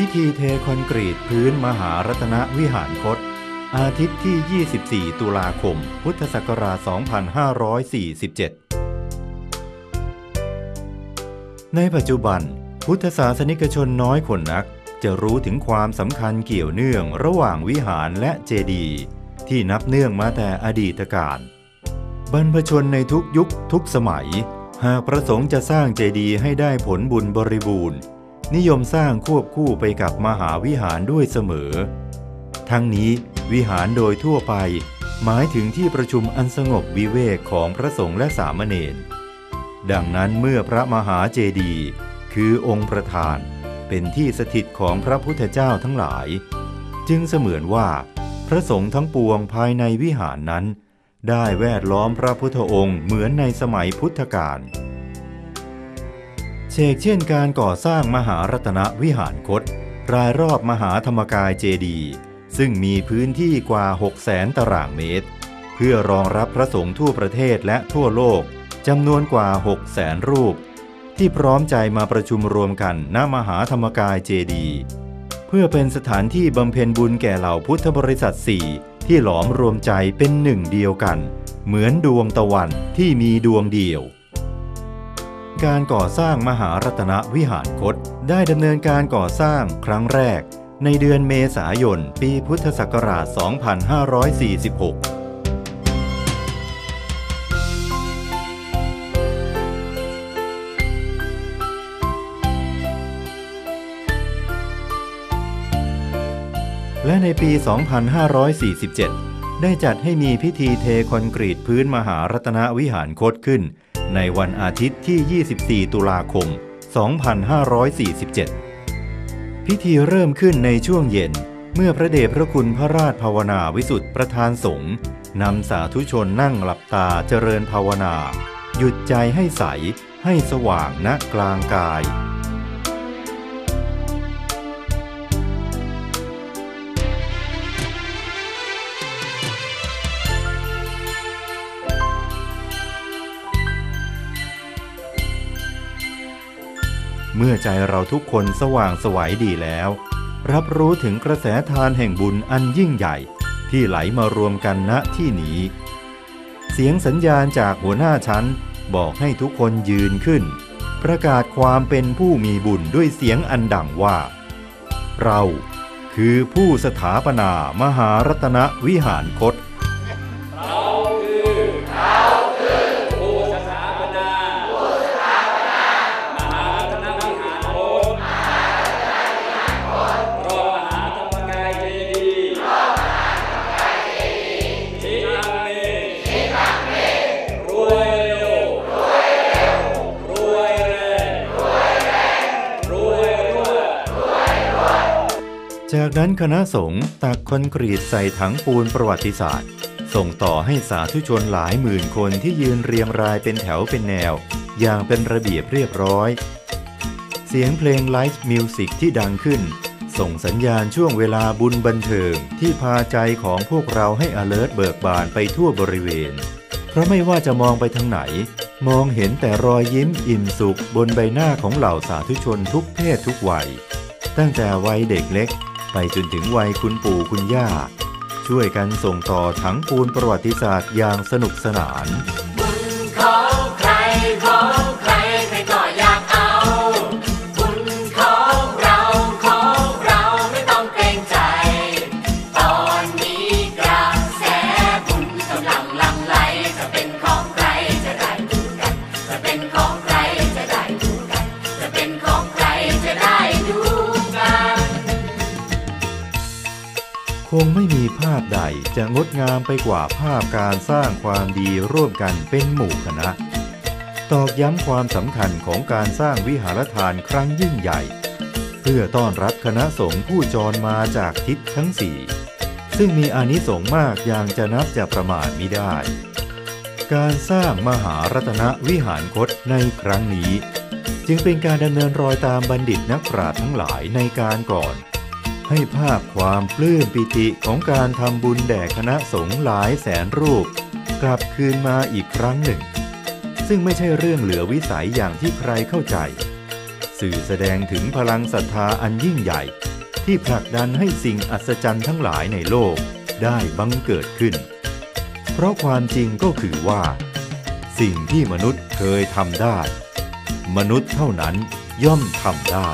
พิธีเทคอนกรีตพื้นมหารัตนวิหารคต อาทิตย์ที่ 24 ตุลาคม พุทธศักราช 2547 ในปัจจุบัน พุทธศาสนิกชนน้อยคนนัก จะรู้ถึงความสำคัญเกี่ยวเนื่องระหว่างวิหารและเจดีย์ที่นับเนื่องมาแต่อดีตการบรรพชนในทุกยุคทุกสมัย หากประสงค์จะสร้างเจดีย์ให้ได้ผลบุญบริบูรณ์ นิยมสร้างควบคู่ไปกับมหาวิหารด้วยเสมอ ทั้งนี้วิหารโดยทั่วไป หมายถึงที่ประชุมอันสงบวิเวกของพระสงฆ์และสามเณรดังนั้นเมื่อพระมหาเจดีย์คือองค์ประธาน เป็นที่สถิตของพระพุทธเจ้าทั้งหลาย จึงเสมือนว่า พระสงฆ์ทั้งปวงภายในวิหารนั้น ได้แวดล้อมพระพุทธองค์เหมือนในสมัยพุทธกาล เชกเช่นการก่อสร้างมหารัตนวิหารคต รายรอบมหาธรรมกายเจดี ซึ่งมีพื้นที่กว่า 6 0แสนตารางเมตร เพื่อรองรับพระสงฆ์ทั่วประเทศและทั่วโลกจำนวนกว่า 6 0แสนรูป ที่พร้อมใจมาประชุมรวมกันณมหาธรรมกายเจดี เพื่อเป็นสถานที่บำเพ็ญบุญแก่เหล่าพุทธบริษัทสี่ที่หลอมรวมใจเป็นหนึ่งเดียวกัน เหมือนดวงตะวันที่มีดวงเดียว การก่อสร้างมหารัตนวิหารคต ได้ดำเนินการก่อสร้างครั้งแรก ในเดือนเมษายน ปีพุทธศักราช 2546และในปี 2547 ได้จัดให้มีพิธีเทคอนกรีตพื้นมหารัตนวิหารคตขึ้น ในวันอาทิตย์ที่ 24 ตุลาคม 2547 พิธีเริ่มขึ้นในช่วงเย็น เมื่อพระเดชพระคุณพระราชภาวนาวิสุทธิประธานสงฆ์นำสาธุชนนั่งหลับตาเจริญภาวนา หยุดใจให้ใสให้สว่างณกลางกาย เมื่อใจเราทุกคนสว่างสวัยดีแล้ว รับรู้ถึงกระแสทานแห่งบุญอันยิ่งใหญ่ ที่ไหลมารวมกันณที่นี้ เสียงสัญญาณจากหัวหน้าชั้น บอกให้ทุกคนยืนขึ้น ประกาศความเป็นผู้มีบุญด้วยเสียงอันดังว่า เราคือผู้สถาปนามหารัตนวิหารคต จากนั้นคณะสงฆ์ตักคอนกรีตใส่ถังปูนประวัติศาสตร์ ส่งต่อให้สาธุชนหลายหมื่นคนที่ยืนเรียงรายเป็นแถวเป็นแนว อย่างเป็นระเบียบเรียบร้อย เสียงเพลงไลฟ์มิวสิกที่ดังขึ้น ส่งสัญญาณช่วงเวลาบุญบันเทิงที่พาใจของพวกเราให้ alert เบิกบานไปทั่วบริเวณ เพราะไม่ว่าจะมองไปทางไหน มองเห็นแต่รอยยิ้มอิ่มสุขบนใบหน้าของเหล่าสาธุชนทุกเพศทุกวัย ตั้งแต่วัยเด็กเล็ก ไปจนถึงวัยคุณปู่คุณย่า ช่วยกันส่งต่อถังปูนประวัติศาสตร์อย่างสนุกสนาน งไม่มีภาพใดจะงดงามไปกว่าภาพการสร้างความดีร่วมกันเป็นหมู่คณะ ตอกย้ำความสำคัญของการสร้างวิหารทานครั้งยิ่งใหญ่ เพื่อต้อนรับคณะสงฆ์ผู้จรมาจากทิศทั้งสี่ซึ่งมีอานิสงส์มากอย่างจะนับจะประมาณมิได้ การสร้างมหารัตนวิหารคตในครั้งนี้ จึงเป็นการดำเนินรอยตามบัณฑิตนักปราชญ์ทั้งหลายในการก่อน ให้ภาพความปลื้มปิติของการทำบุญแด่คณะสงฆ์หลายแสนรูป กลับคืนมาอีกครั้งหนึ่ง ซึ่งไม่ใช่เรื่องเหลือวิสัยอย่างที่ใครเข้าใจ สื่อแสดงถึงพลังศรัทธาอันยิ่งใหญ่ ที่ผลักดันให้สิ่งอัศจรรย์ทั้งหลายในโลกได้บังเกิดขึ้น เพราะความจริงก็คือว่า สิ่งที่มนุษย์เคยทำได้ มนุษย์เท่านั้นย่อมทำได้